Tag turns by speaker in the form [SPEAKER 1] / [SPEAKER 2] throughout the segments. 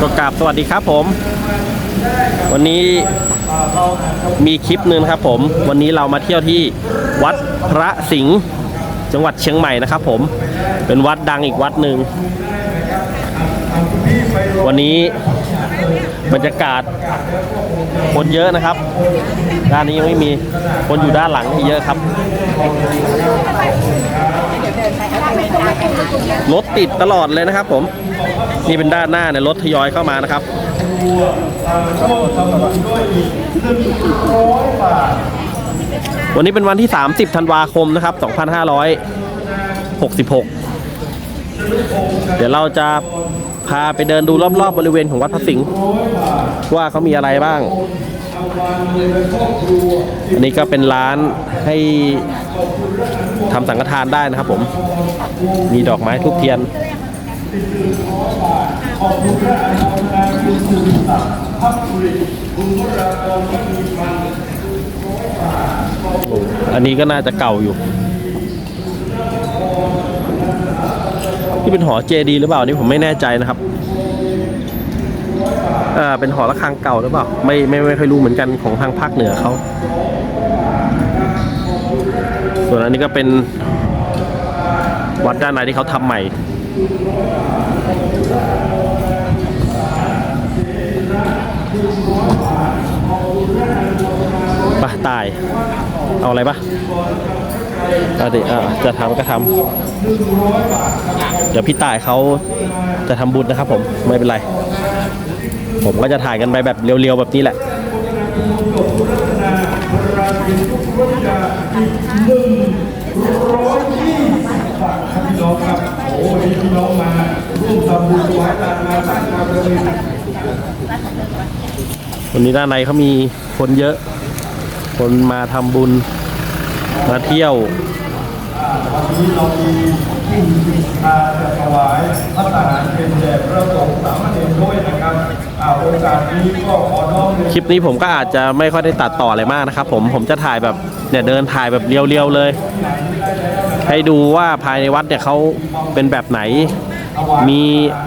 [SPEAKER 1] ก็กราบสวัสดีครับผม วันนี้มีคลิปหนึ่งครับผม วันนี้เรามาเที่ยวที่วัดพระสิงห์จังหวัดเชียงใหม่นะครับผมเป็นวัดดังอีกวัดหนึ่งวันนี้บรรยากาศคนเยอะนะครับ ด้านนี้ยังไม่มีคนอยู่ด้านหลังที่เยอะครับ รถติดตลอดเลยนะครับ ผม นี่เป็นด้านหน้าเนี่ยรถทยอยเข้ามานะครับวันนี้เป็นวันที่ 30 ธันวาคมนะครับ 2566 เดี๋ยวเราจะพาไปเดินดูรอบๆบริเวณของวัดพระสิงห์ว่าเขามีอะไรบ้าง อันนี้ก็เป็นร้านให้ทำสังฆทานได้นะครับผม มีดอกไม้ทุกเทียนอันนี้ก็น่าจะเก่าอยู่ ที่เป็นหอเจดีหรือเปล่านี่ผมไม่แน่ใจนะครับ อ่าเป็นหอระฆังเก่าหรือเปล่าไม่ไม่ไม่ค่อยรู้เหมือนกันของทางภาคเหนือเขาส่วนอันนี้ก็เป็นวัดด้านในที่เขาทำใหม่ปะตาย เอาอะไรปะอาดิอ่าจะทำก็ทำเดี๋ยวพี่ตายเขาจะทำบุญนะครับผม ไม่เป็นไร ผมก็จะถ่ายกันไปแบบเรียวๆแบบนี้แหละ
[SPEAKER 2] วันนี้
[SPEAKER 1] ด้านในเขามีคนเยอะ คนมาทำบุญ มาเที่ยว
[SPEAKER 2] วันนี้เรามีผู้มีอาจะถวายพระทหารเป็นแด่พระสงฆ์สามเณรด้วยนะครับ
[SPEAKER 1] คลิปนี้ผมก็อาจจะไม่ค่อยได้ตัดต่ออะไรมากนะครับ ผมผมจะถ่ายแบบเนี่ยเดินถ่ายแบบเรียวๆเลย ให้ดูว่าภายในวัดเนี่ยเขาเป็นแบบไหน มี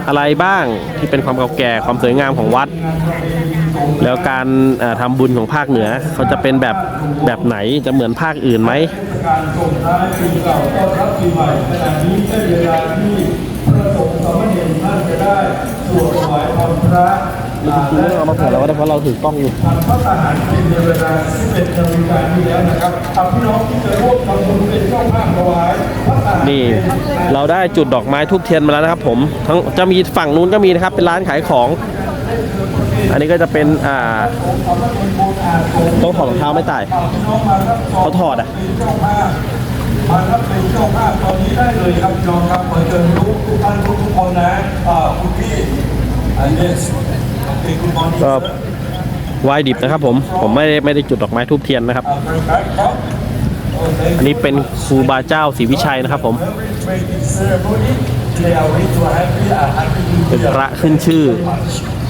[SPEAKER 1] อะไรบ้างที่เป็นความเก่าแก่ความสวยงามของวัด แล้วการทำบุญของภาคเหนือเขาจะเป็นแบบแบบไหนจะเหมือนภาคอื่นไหม
[SPEAKER 2] การส่งท้ายปีเก่าต้อนรับปีใหม่ขณะนี้ใช่เวลาที่ สงฆ์สามเณรท่านจะได้สวดถวายพรพระอ่าและ
[SPEAKER 1] เอามาเผื่อเราก็ได้เพราะเราถือกล้องอยู่
[SPEAKER 2] ทำพระทหารเป็นในเวลา11นาฬิกาที่แล้วนะครับทำพี่น้องที่จะร่วมทำบุญเป็นเจ้าภาพถวายพระทหาร
[SPEAKER 1] นี่เราได้จุดดอกไม้ทูบเทียนมาแล้วนะครับ ผมทั้งจะมีฝั่งนู้นก็มีนะครับ เป็นร้านขายของ อันนี้ก็จะเป็นอ่าต้องถอดรองเท้าไม่ตายเขาถอดอะ
[SPEAKER 2] มารับเป็นเจ้าภาพตอนนี้ได้เลยครับพี่น้องครับขอเชิญทุกทุกท่านทุกทุกคนนะอ่าคุณพี่อันนี้โอเคคุณบอล
[SPEAKER 1] ก็ไหวายดิบนะครับ ผมผมไม่ได้ไม่ได้จุดดอกไม้ทูบเทียนนะครับ
[SPEAKER 2] ครับโอเค
[SPEAKER 1] อันนี้เป็นครูบาเจ้าศรีวิชัยนะครับ ผม
[SPEAKER 2] They are ready to happy uh, happy new
[SPEAKER 1] เป็น
[SPEAKER 2] year
[SPEAKER 1] พระขึ้นชื่อ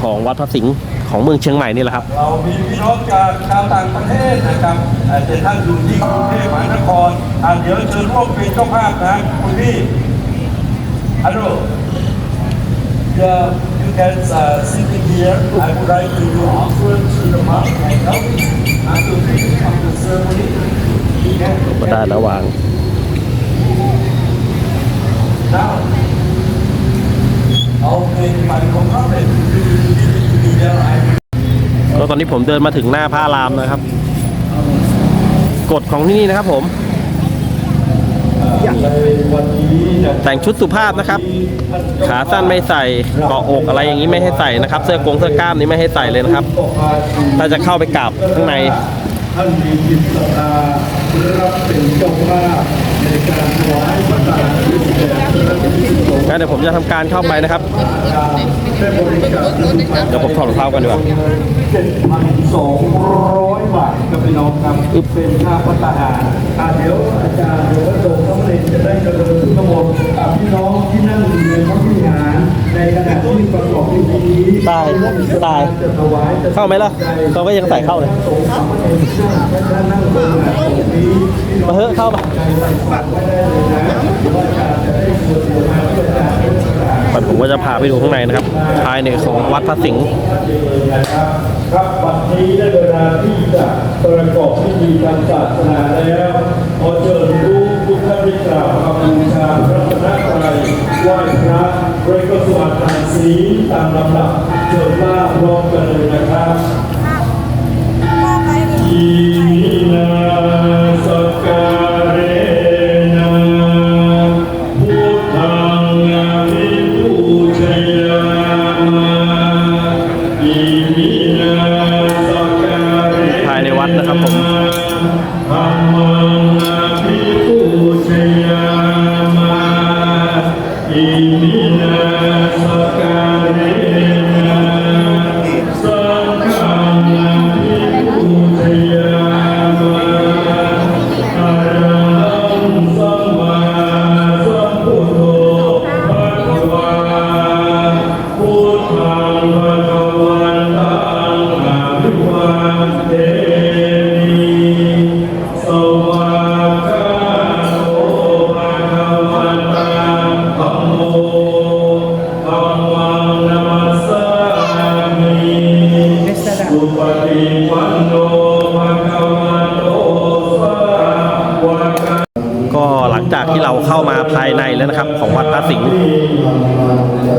[SPEAKER 1] ของวัดพระสิงห์ของเมืองเชียงใหม่นี่แหละครับ
[SPEAKER 2] เรามีพี่น้องจากชาวต่างประเทศนะครับอ่าแต่ท่านอยู่ที่กรุงเทพมหานครอ่าเดี๋ยวเชิญร่วมเป็นเจ้าภาพนะคุณพี่ฮัลโหล Yeah, you can uh, sit in here. I would like to do offering to the monk and help after finishing of the ceremony. You can
[SPEAKER 1] ก็ได้ระหว่าง
[SPEAKER 2] now.
[SPEAKER 1] ก็ตอนนี้ผมเดินมาถึงหน้าพระรามนะครับ กฎของที่นี่นะครับผมแต่งชุดสุภาพนะครับ ขาสั้นไม่ใส่เกาะอกอะไรอย่างนี้ไม่ให้ใส่นะครับ เสื้อกงเสื้อกล้ามนี้ไม่ให้ใส่เลยนะครับ ถ้าจะเข้าไปกราบข้างใน
[SPEAKER 2] ท่านมีจิตศรัทธารับเป็นเจ้าภาพ ในการถวายพระทหารแด่พระพิสุสงฆ์
[SPEAKER 1] งั้นเดี๋ยวผมจะทำการเข้าไปนะครับ
[SPEAKER 2] ได้บริจาคเงินไป
[SPEAKER 1] เดี๋ยวผมถอดรองเท้ากันดีกว่า
[SPEAKER 2] เจ็ดพันสองร้อยบาทครับพี่น้องครับเป็นค่าพระทหารอ่าเดี๋ยวอาจารย์หรือว่าโดมต้องเรียนจะได้กระเดินทั้งหมดกับพี่น้องที่นั่งอยู่ในพระวิหาร ในขณะที่ประกอบพิธีนี้
[SPEAKER 1] ตายตาย
[SPEAKER 2] จะถวายจะ
[SPEAKER 1] เข้าไหมล่ะเราก็ยังใส่เข้าเลย
[SPEAKER 2] สงฆ์สามเณรที่นั่งพระนั่งเบอร์ตรงนี้พี่น้อง
[SPEAKER 1] มาเฮ้อะเข้ามา
[SPEAKER 2] ใจใส่ฝากไว้ได้เลยนะว่าอาจารย์จะได้ควรจะมาเพื่อการเพื่อการ
[SPEAKER 3] วันผมก็จะพาไปดูข้างในนะครับ ภายในของวัดพระสิงห์
[SPEAKER 2] ครับวันนี้ได้เวลาที่จะประกอบพิธีทางศาสนาแล้วขอเชิญรู้ทุกท่านที่กราบคำบูชาพระรัตนตรัยไหว้พระ เรียกสวัสดิ์ทานศีลตามลำดับเชิญหน้าพร้อมกันเลยนะครับอิมินาสกา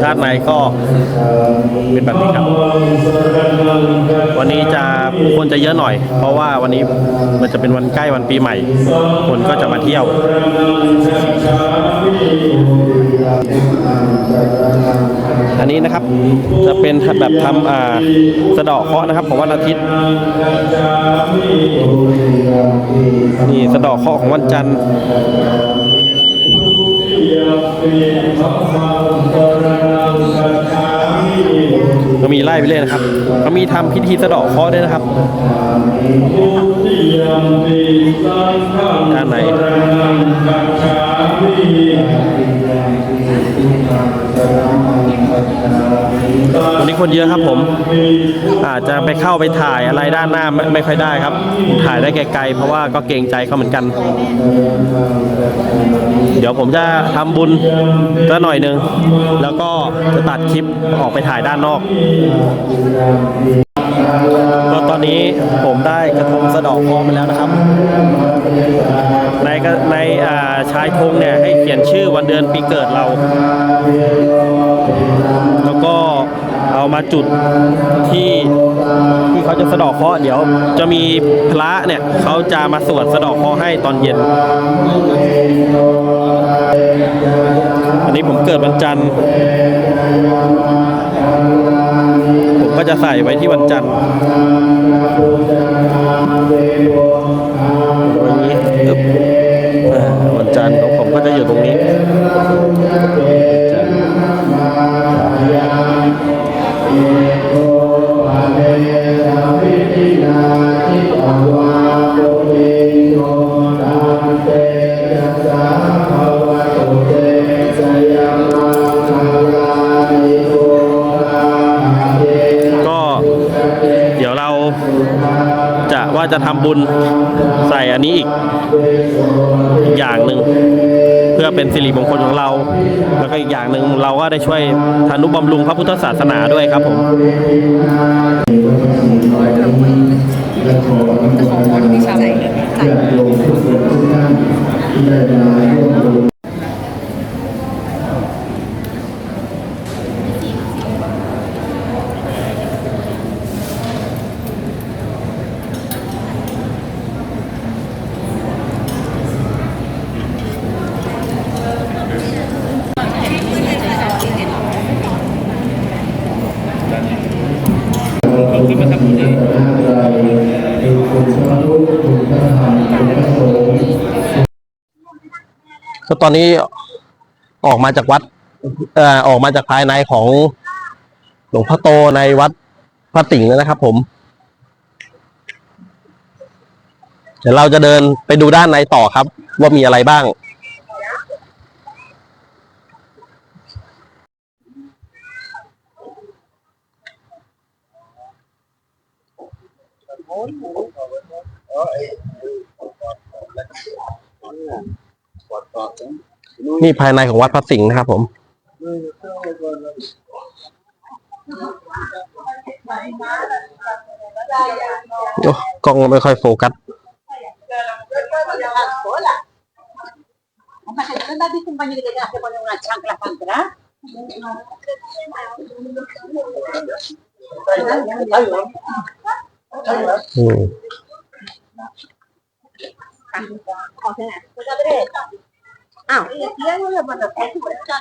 [SPEAKER 3] ด้า
[SPEAKER 2] น
[SPEAKER 3] ในก็เป็นแบบนี้ครับ วันนี้จะคนจะเยอะหน่อย เพราะว่าวันนี้มันจะเป็นวันใกล้วันปีใหม่ คนก็จะมาเที่ยวอันนี้นะครับจะเป็นแบบทำอ่าสะเดาะเคาะนะครับของวันอาทิตย์ นี่สะเดาะเคาะของวันจันทร์ ก็มีไล่ไปเรื่อยนะครับ ก็มีทำพิธีสะเดาะเคราะห์ด้วยนะครับด้านใน วันนี้คนเยอะครับผม อาจจะไปเข้าไปถ่ายอะไรด้านหน้าไม่ไม่ค่อยได้ครับ ถ่ายได้ไกลๆเพราะว่าก็เกรงใจเขาเหมือนกัน เดี๋ยวผมจะทำบุญสักหน่อยหนึ่งแล้วก็จะตัดคลิปออกไปถ่ายด้านนอกก็ตอนนี้ผมได้กระทงสะดอกคอมาแล้วนะครับ ในในอ่าชายธงเนี่ยให้เขียนชื่อวันเดือนปีเกิดเรา เอามาจุดที่ที่เขาจะสะดอกเคราะห์เดี๋ยวจะมีพระเนี่ยเขาจะมาสวดสะดอกเคราะห์ให้ตอนเย็น อันนี้ผมเกิดวันจันทร์ ผมก็จะใส่ไว้ที่วันจันทร์อย่างนี้วันจันทร์ของผมก็จะอยู่ตรงนี้ ก็ จะว่าจะทำบุญใส่อันนี้อีกอีกอย่างหนึ่งเพื่อเป็นสิริมงคลของเรา แล้วก็อีกอย่างหนึ่งเราก็ได้ช่วยทานุบำรุงพระพุทธศาสนาด้วยครับผม
[SPEAKER 1] ใส่ใส่
[SPEAKER 3] ก็ตอนนี้ออกมาจากวัดเอ่อออกมาจากภายในของหลวงพ่อโตในวัดพระสิงแล้วนะครับ ผม เดี๋ยวเราจะเดินไปดูด้านในต่อครับ ว่ามีอะไรบ้าง นี่ภายในของวัดพระสิงห์นะครับ ผม
[SPEAKER 1] กล้องไม่ค่อยโฟกัส อืม
[SPEAKER 4] อ้าวiya dia nggak pada itu.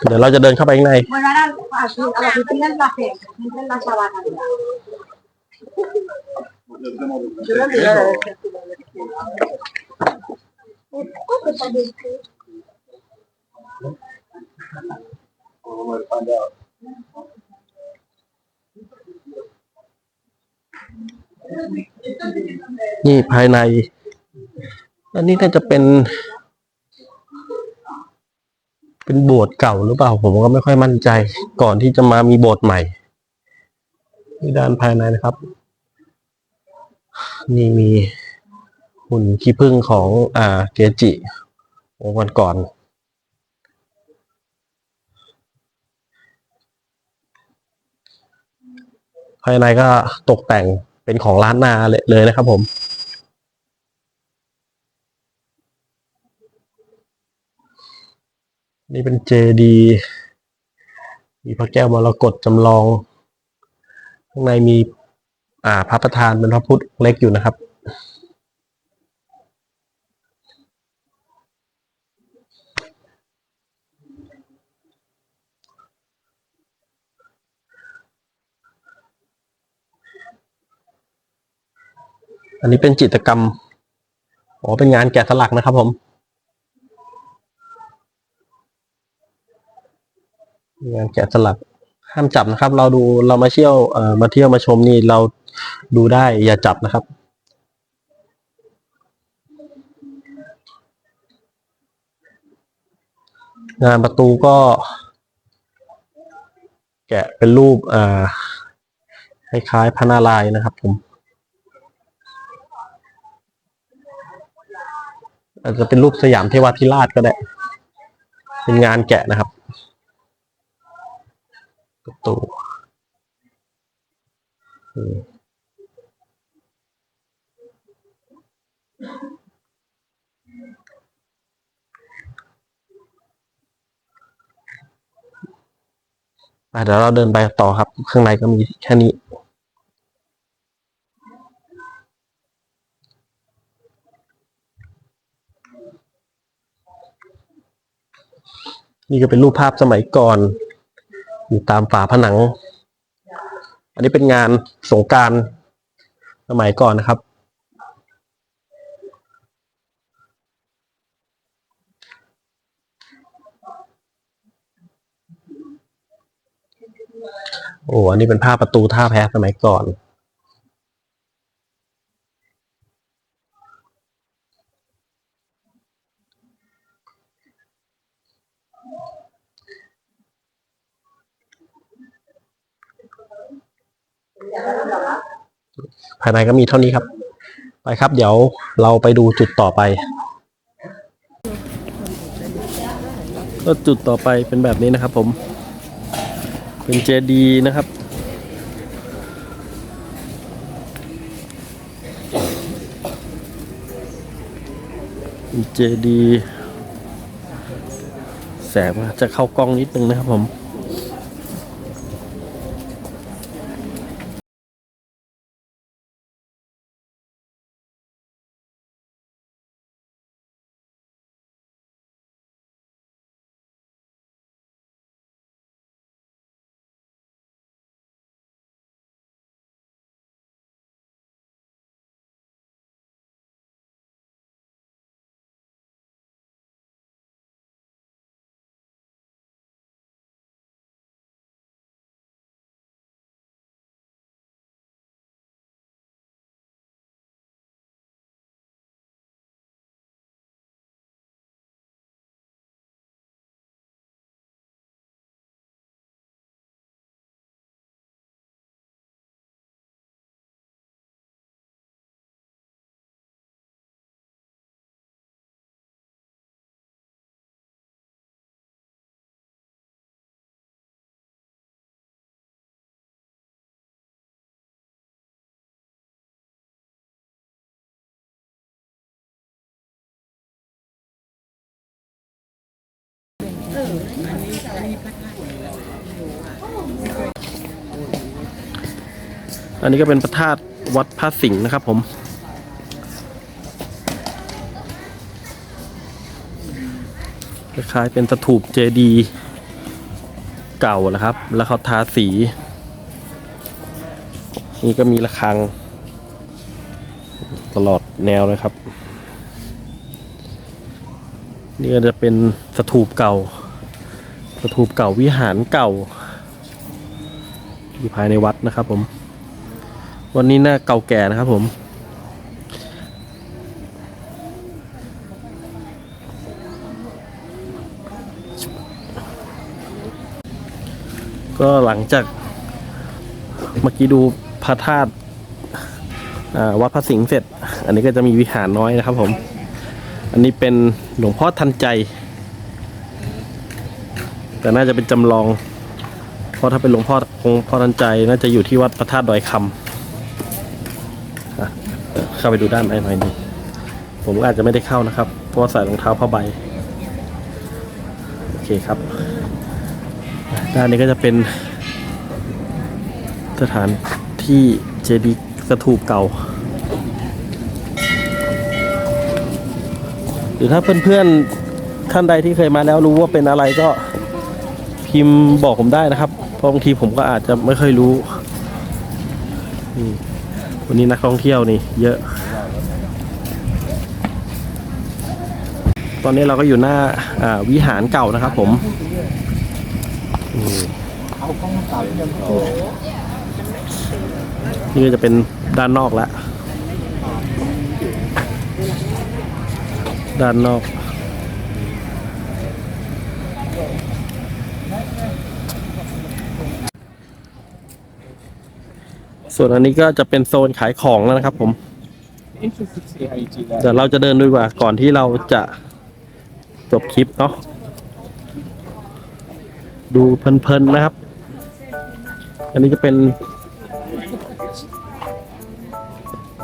[SPEAKER 1] เดี๋ยวเราจะเดินเข้าไปข้างใน
[SPEAKER 4] Beneran asli kalau itu kan kafe, itu kan sawanan. Sudah dia. Oh,
[SPEAKER 1] นี่ภายใน อันนี้น่าจะเป็น เป็นโบสถ์เก่าหรือเปล่า ผมก็ไม่ค่อยมั่นใจ ก่อนที่จะมามีโบสถ์ใหม่นี่ด้านภายในนะครับ นี่มีหุ่นขี้ผึ้งของอ่าเกจิองค์วันก่อนภายในก็ตกแต่งเป็นของล้านนาเลยนะครับผม นี่เป็นเจดี มีพระแก้วมรกตจำลอง ข้างในมี อ่า พระประธานเป็นพระพุทธเล็กอยู่นะครับ อันนี้เป็นจิตรกรรม อ๋อ เป็นงานแกะสลักนะครับผม งานแกะสลักห้ามจับนะครับ เราดูเรามาเที่ยวเอ่อมาเที่ยวมาชมนี่เราดูได้อย่าจับนะครับ งานประตูก็ แกะเป็นรูปอ่าคล้ายๆพระนารายณ์นะครับผม อาจจะเป็นรูปสยามเทวาธิราชก็ได้ เป็นงานแกะนะครับ ประตูเดี๋ยวเราเดินไปต่อครับ ข้างในก็มีแค่นี้นี่ก็เป็นรูปภาพสมัยก่อน อยู่ตามฝาผนัง อันนี้เป็นงานสงการสมัยก่อนนะครับ โอ้อันนี้เป็นภาพประตูท่าแพสมัยก่อน ภายในก็มีเท่านี้ครับ ไปครับ เดี๋ยวเราไปดูจุดต่อไปก็จุดต่อไปเป็นแบบนี้นะครับ ผม เป็นเจดีนะครับเป็นเจดี แสงจะเข้ากล้องนิดนึงนะครับผม อันนี้ก็เป็นพระธาตุวัดพระสิงห์นะครับผม คล้ายๆเป็นสถูปเจดีย์เก่านะครับ แล้วเขาทาสี นี่ก็มีระฆัง ตลอดแนวเลยครับ นี่ก็จะเป็นสถูปเก่า สถูปเก่าวิหารเก่า อยู่ภายในวัดนะครับผม วันนี้น่าเก่าแก่นะครับผม ก็หลังจากเมื่อกี้ดูพระธาตุวัดพระสิงห์เสร็จ อันนี้ก็จะมีวิหารน้อยนะครับผม อันนี้เป็นหลวงพ่อทันใจ แต่น่าจะเป็นจำลอง เพราะถ้าเป็นหลวงพ่อองค์พ่อทันใจน่าจะอยู่ที่วัดพระธาตุดอยคำเข้าไปดูด้านในหน่อยหนึงผมอาจจะไม่ได้เข้านะครับ เพราะใส่รองเท้าผ้าใบ โอเคครับ ด้านนี้ก็จะเป็น สถานที่เจดีย์สถูปเก่า หรือถ้าเพื่อนๆท่านใดที่เคยมาแล้วรู้ว่าเป็นอะไรก็ พิมพ์บอกผมได้นะครับ เพราะบางทีผมก็อาจจะไม่ค่อยรู้นี่วันนี้นักท่องเที่ยวนี่ เยอะ ตอนนี้เราก็อยู่หน้าวิหารเก่านะครับผมนี่ก็จะเป็นด้านนอกแล้วด้านนอก ส่วนอันนี้ก็จะเป็นโซนขายของแล้วนะครับ ผม เดี๋ยวเราจะเดินดูดีกว่าก่อนที่เราจะจบคลิปเนาะดูเพลินๆนะครับ อันนี้จะเป็น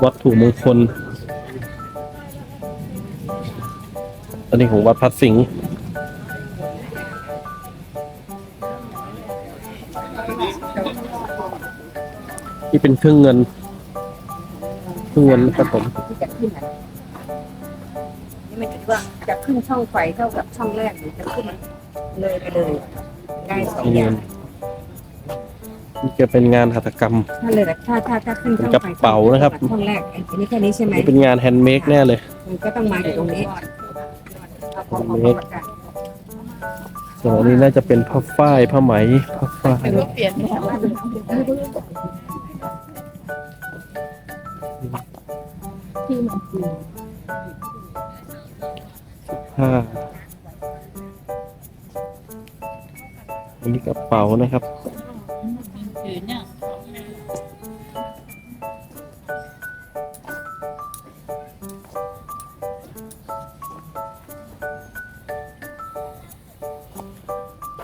[SPEAKER 1] วัตถุมงคล อันนี้ของวัดพัดสิงห์ ที่เป็นเครื่องเงิน เครื่องเงินนะครับผม
[SPEAKER 5] ที่จะขึ้นอะนี่มันจะว่าจะขึ้นช่องไฟเท่ากับช่องแรกหรือจะขึ้นเลยไปเลย ได้สอง
[SPEAKER 1] เครื่อง
[SPEAKER 5] อ
[SPEAKER 1] เงิ
[SPEAKER 5] ย่าง
[SPEAKER 1] นนี่จะเป็นงานหัตถกรรม
[SPEAKER 5] ถ้าเลยถ้าถ้าถ้าขึ้นช่อง
[SPEAKER 1] เป็นก
[SPEAKER 5] ไฟ
[SPEAKER 1] ระเป๋านะครับ
[SPEAKER 5] ช่องแรกอันนี้แค่นี้ใช่ไหม
[SPEAKER 1] นี่เป็นงานแฮนด์เมดแน่เลย
[SPEAKER 5] มันก็ต้องมาอยู่ตรงนี้เอาของของประวัติการ
[SPEAKER 1] ส่วนอันนี้น่าจะเป็นผ้าฝ้ายผ้าไหมผ้าฝ้าย
[SPEAKER 5] เปลี่ยนแนว
[SPEAKER 1] ผ้าอันนี้กระเป๋านะครับ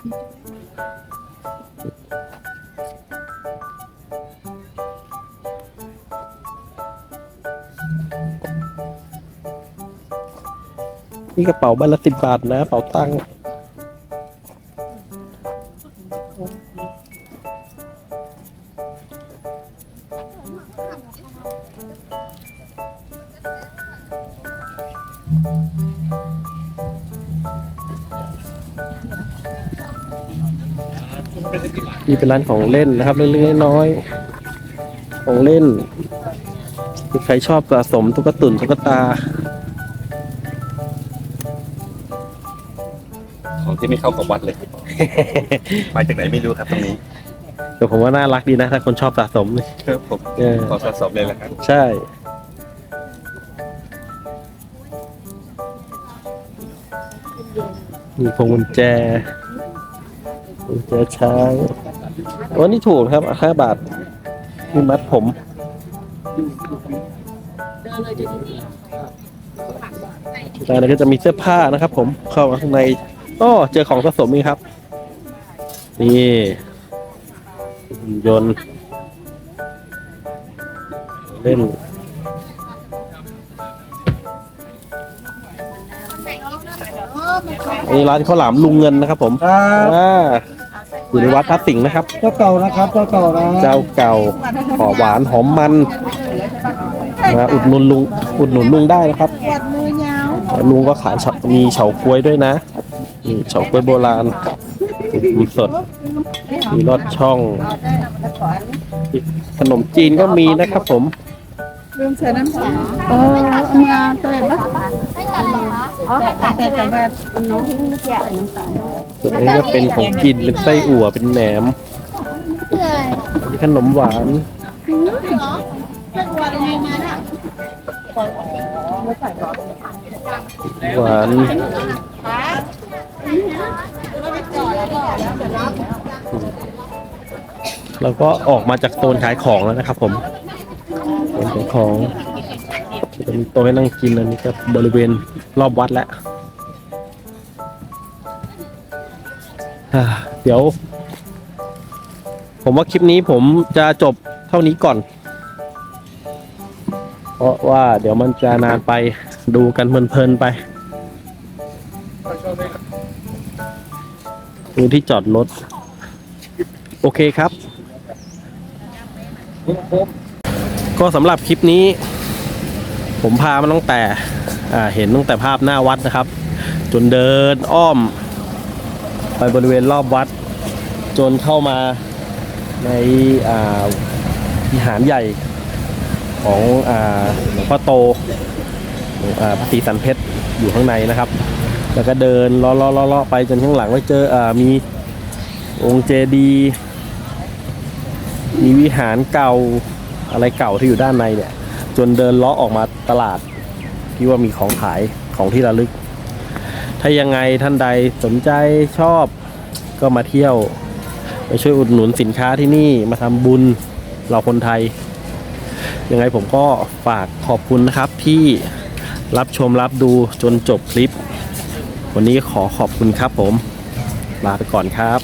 [SPEAKER 1] นี่ กระเป๋าใบละสิบบาทนะกระเป๋าตังค์นี่เป็นร้านของเล่นนะครับ เล็กๆน้อยๆของเล่น ใครชอบสะสมตุ๊กตุนตุ๊กตา
[SPEAKER 6] ของที่ไม่เข้ากับวัดเลย มาจากไหนไม่รู้ครับตรงนี้
[SPEAKER 1] แต่ผมว่าน่ารักดีนะ ถ้าคนชอบสะสมนี่
[SPEAKER 6] ครับผม
[SPEAKER 1] เออ
[SPEAKER 6] ขอสะสมเลยละครับ
[SPEAKER 1] ใช่ มีพวงกุญแจกุญแจช้างวันนี้ถูกครับห้าบาทมีมัดผม แต่แล้วก็จะมีเสื้อผ้านะครับผมเข้ามาข้างใน อ้อเจอของสะสมอีกครับ นี่หุ่นยนต์เล่นนี่ร้านข้าวหลามลุงเงินนะครับ ผม
[SPEAKER 3] ครับ
[SPEAKER 1] อ่าอยู่ในวัดทับสิงห์นะครับ
[SPEAKER 3] เจ้าเก่านะครับเจ้าเก่านะ
[SPEAKER 1] เจ้าเก่าหอมหวานหอมมันนะอุดหนุนลุงอุดหนุนลุงได้นะครับ ลุงก็ขายเฉามีเฉาก๊วยด้วยนะ นี่เฉาก๊วยโบราณมีสด มีรสช่อง ขนมจีนก็มีนะครับผม
[SPEAKER 4] เออมาตัวเองปะอ๋อแต่แต่แบบน้องที่ไม่แก่น้ำตาล
[SPEAKER 1] ส่วนนี้ก็เป็นของกินเป็นไส้อั่วเป็นแหนม ขนมหวานหวาน แล้วก็ออกมาจากโซนขายของแล้วนะครับ ผมโซนขายของจะมีโต๊ะให้นั่งกินอันนี้ก็บริเวณรอบวัดแล้วเดี๋ยว ผมว่าคลิปนี้ผมจะจบเท่านี้ก่อน เพราะว่าเดี๋ยวมันจะนานไปดูกันเพลินๆไป ดูที่จอดรถ โอเคครับ ก็สำหรับคลิปนี้ ผมพามาตั้งแต่เห็นตั้งแต่ภาพหน้าวัดนะครับ จนเดินอ้อม ไปบริเวณรอบวัด จนเข้ามาในวิหารใหญ่ของหลวงพ่อโตอพระศรีสันเพชรอยู่ข้างในนะครับ แล้วก็เดินเลาะเลาะเลาะไปจนข้างหลังไปเจออ่ามีองค์เจดีย์มีวิหารเก่าอะไรเก่าที่อยู่ด้านในเนี่ย จนเดินเลาะออกมาตลาดที่ว่ามีของขายของที่ระลึก ถ้ายังไงท่านใดสนใจชอบก็มาเที่ยวไปช่วยอุดหนุนสินค้าที่นี่มาทำบุญเราคนไทย ยังไงผมก็ฝากขอบคุณนะครับที่รับชมรับดูจนจบคลิป วันนี้ขอขอบคุณครับผม ลาไปก่อนครับ